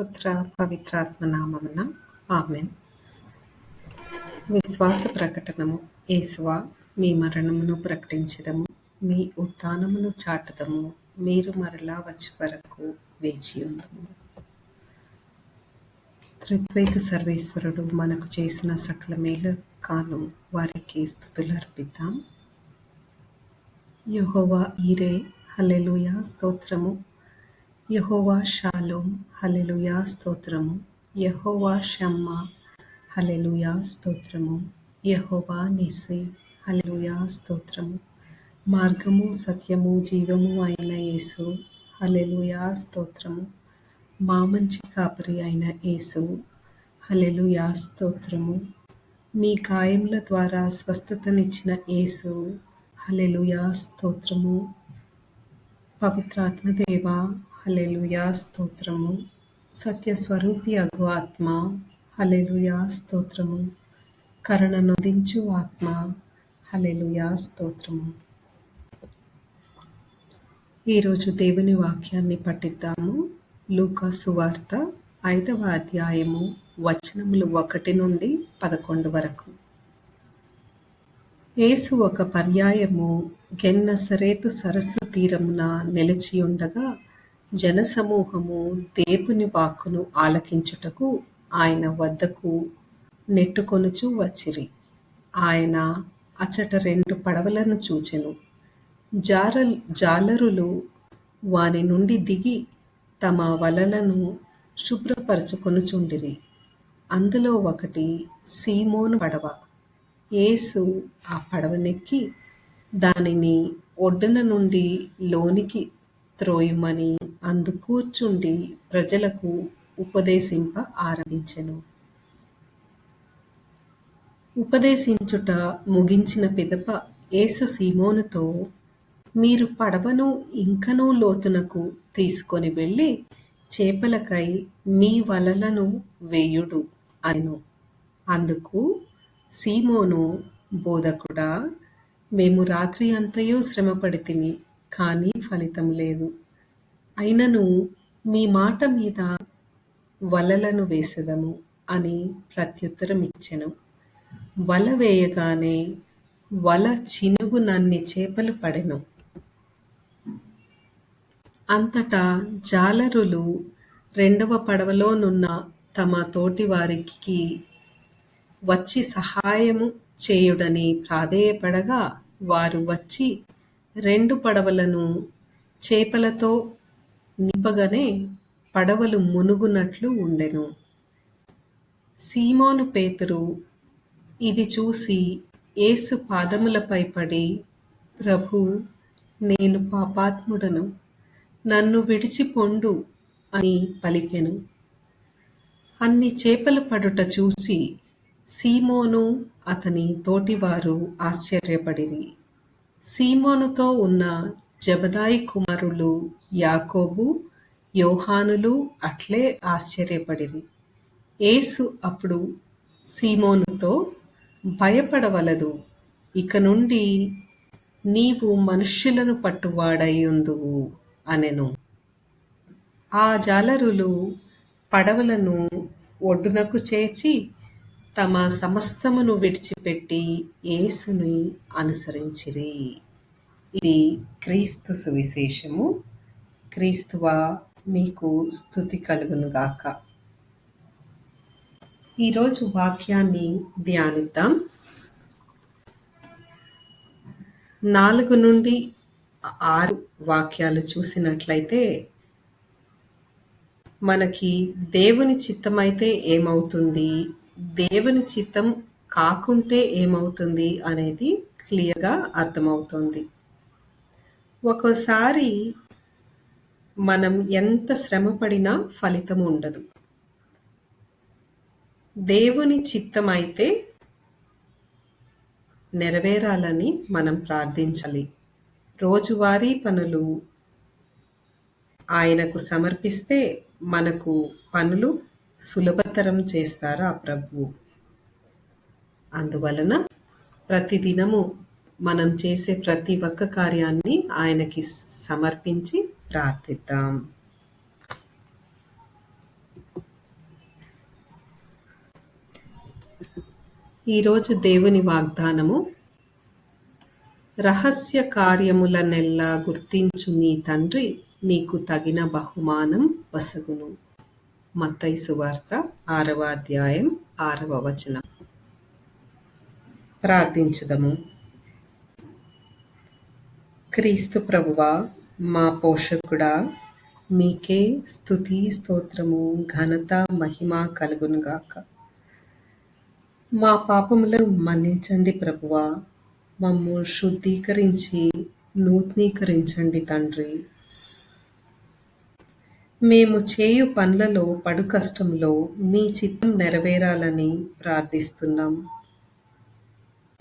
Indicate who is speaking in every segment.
Speaker 1: పుత్ర పవిత్రాత్మ నామమున ఆమెన్. విశ్వాస ప్రకటనము ఏసువా మీ మరణమును ప్రకటించదము మీ ఉత్థానమును చాటదము మీరు మరలా వచ్చే వరకు వేచి ఉందము. త్రిత్వేక సర్వేశ్వరుడు మనకు చేసిన సకల మేలు కాను వారికి స్థుతులు అర్పిద్దాం. యహోవా ఈరే హలెలుయా స్తోత్రము. యహోవా షాలోం. హలెలుయా స్తోత్రము. యహోవా షమ్మ. హలెలుయా స్తోత్రము. యహోవా నిసి. హలెలుయా స్తోత్రము. మార్గము సత్యము జీవము అయిన యేసు. హలెలుయా స్తోత్రము. మా మంచి కాపరి అయిన యేసు. హలెలుయా స్తోత్రము. మీ గాయముల ద్వారా స్వస్థతనిచ్చిన యేసు. హలెలుయా స్తోత్రము. పవిత్రాత్మదేవ హలెలుయా స్తోత్రము. సత్య స్వరూపి అగు ఆత్మ. హలెలుయా స్తోత్రము. కరుణ నొదించు ఆత్మ. హలెలుయా స్తోత్రము. ఈరోజు దేవుని వాక్యాన్ని పఠిద్దాము. లూకాసు వార్త ఐదవ అధ్యాయము వచనములు ఒకటి నుండి పదకొండు వరకు. యేసు ఒక పర్యాయము గెన్నసరేతు సరస్సు తీరమున నిలిచి ఉండగా జనసమూహము దేవుని వాక్కును ఆలకించుటకు ఆయన వద్దకు నెట్టుకొనుచు వచ్చిరి. ఆయన అచట రెండు పడవలను చూచెను. జార జాలరులు వాని నుండి దిగి తమ వలలను శుభ్రపరచుకొనుచుండిరి. అందులో ఒకటి సీమోను పడవ. యేసు ఆ పడవనెక్కి దానిని ఒడ్డున నుండి లోనికి త్రోయమని అందు కూర్చుండి ప్రజలకు ఉపదేశింప ఆరంభించెను. ఉపదేశించుట ముగించిన పిదప యేసు సీమోనుతో మీరు పడవను ఇంకనూ లోతునకు తీసుకొని వెళ్ళి చేపలకై మీ వలలను వేయుడు అను అందుకు సీమోను బోధకుడా మేము రాత్రి అంతయు శ్రమపడితిమి కానీ ఫలితం లేదు. అయినను మీ మాట మీద వలలను వేసెదము అని ప్రత్యుత్తరం ఇచ్చెను వల వేయగానే వల చినుగునన్ని చేపలు పడెను. అంతటా జాలరులు రెండవ పడవలోనున్న తమ తోటి వారికి వచ్చి సహాయము చేయుడని ప్రాధేయపడగా వారు వచ్చి రెండు పడవలను చేపలతో నింపగానే పడవలు మునుగునట్లు ఉండెను. సీమోను పేతురు ఇది చూసి యేసు పాదములపై పడి ప్రభు నేను పాపాత్ముడను. నన్ను విడిచిపొండు అని పలికెను. అన్ని చేపలు పడుట చూసి సీమోను అతని తోటివారు ఆశ్చర్యపడిరి. సీమోనుతో ఉన్న జబదాయి కుమారులు యాకోబు యోహానులు అట్లే ఆశ్చర్యపడిరి యేసు అప్పుడు సీమోనుతో భయపడవలదు ఇక నుండి నీవు మనుష్యులను పట్టువాడయ్యుందువు అనెను. ఆ జాలరులు పడవలను ఒడ్డునకు చేర్చి తమ సమస్తమును విడిచిపెట్టి యేసుని అనుసరించిరి. ఇది క్రీస్తు సువిశేషము. క్రీస్తువా మీకు స్థుతి కలుగునుగాక ఈరోజు వాక్యాన్ని ధ్యానిద్దాం. నాలుగు నుండి ఆరు వాక్యాలు చూసినట్లయితే మనకి దేవుని చిత్తం అయితే ఏమవుతుంది? దేవుని చిత్తం కాకుంటే ఏమవుతుంది అనేది క్లియర్గా అర్థమవుతుంది. ఒక్కోసారి మనం ఎంత శ్రమపడినా ఫలితం ఉండదు. దేవుని చిత్తం అయితే నెరవేరాలని మనం ప్రార్థించాలి. రోజువారీ పనులు ఆయనకు సమర్పిస్తే మనకు పనులు సులభతరం చేస్తారు ఆ ప్రభువు అందువలన ప్రతిదినము మనం చేసే ప్రతి ఒక్క కార్యాన్ని ఆయనకి సమర్పించి ప్రార్థిద్దాం. ఈరోజు దేవుని వాగ్దానము రహస్య కార్యములనెల్లా గుర్తించు నీ తండ్రి నీకు తగిన బహుమానం వసగును. మత్తై సువార్త ఆరవ అధ్యాయం ఆరవ వచనం. ప్రార్థించదము. క్రీస్తు ప్రభువా మా పోషకుడా మీకే స్తుతి స్తోత్రము ఘనత మహిమ కలుగునుగాక. మా పాపములు మన్నించండి ప్రభువా మమ్ము శుద్ధీకరించి నూతనీకరించండి తండ్రి. మేము చేయు పనులలో పడు కష్టంలో మీ చిత్తం నెరవేరాలని ప్రార్థిస్తున్నాం.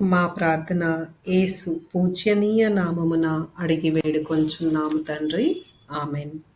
Speaker 1: మా ప్రార్థన ఏసు పూజ్యనీయ నామమున అడిగి వేడుకొంచున్నాము తండ్రి. ఆమెన్.